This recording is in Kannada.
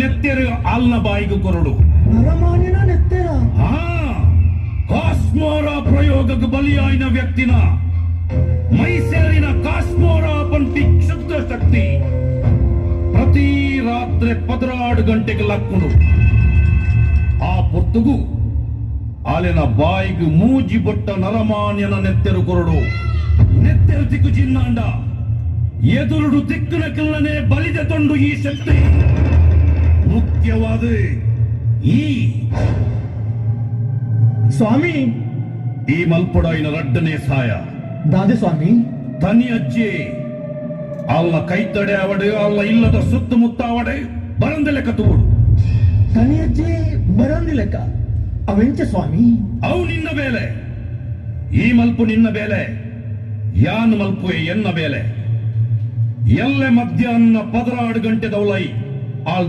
ನೆತ್ತೆರು ಅಲ್ಲ ಬಾಯಿಗೆ ಕೊರಡು ನರಮಾನಿನ ನೆತ್ತೆರ. ಹಾ ಕಾಸ್ಮೋರ ಪ್ರಯೋಗಕ್ಕೆ ಬಲಿಯಾಯಿನ ವ್ಯಕ್ತಿನ ಮೈಸೂರಿನ ಕಾಸ್ಮೋರ ಪಂಟಿ ಕ್ಷುದ್ರ ಶಕ್ತಿ ಪ್ರತಿ ರಾತ್ರಿ ಪದರಾಡು ಗಂಟೆಗೆ ಲಕ್ಕುಡು. ಆ ಪೊತ್ತುಗು ಆಲಿನ ಬಾಯಿಗೆ ಮೂಜಿ ಬೊಟ್ಟ ನರಮಾನ್ಯನ ನೆತ್ತೆರು ಕೊರಡು. ನೆತ್ತೆರು ತಿಕ್ಕು ಚಿನ್ನಾಂಡ. ಎದುರುಡು ತಿಕ್ಕಿನ ಕಿಲ್ಲನೆ ಬಲಿದ ತೊಂಡು ಈ ಶಕ್ತಿ. ಸ್ವಾಮಿ ಈ ಮಲ್ಪಡಾಯಿನ ರಡ್ಡನೇ ಸಾಯ. ದಾದೆ ಸ್ವಾಮಿ. ತನಿ ಅಜ್ಜಿ ಅಲ್ಲ ಕೈತಡೆ ಅವಡೆ ಅಲ್ಲ ಇಲ್ಲದ ಸುತ್ತಮುತ್ತ ಅವಡೆ ಬರಂದಲೆ ಕತ್ತುವುದು ತನಿಯಜ್ಜಿ ಬರೋಂದಿಲೆಕ್ಕ ಅವೆಂಚ ಸ್ವಾಮಿ? ಅವು ನಿನ್ನ ಬೇಲೆ. ಈ ಮಲ್ಪು ನಿನ್ನ ಬೇಲೆ. ಯಾನ್ ಮಲ್ಪುವೆ ಎನ್ನ ಬೇಲೆ. ಎಲ್ಲೆ ಮಧ್ಯಾಹ್ನ ಪದರಾಡು ಗಂಟೆ ದೌಲೈ. ಆಲ್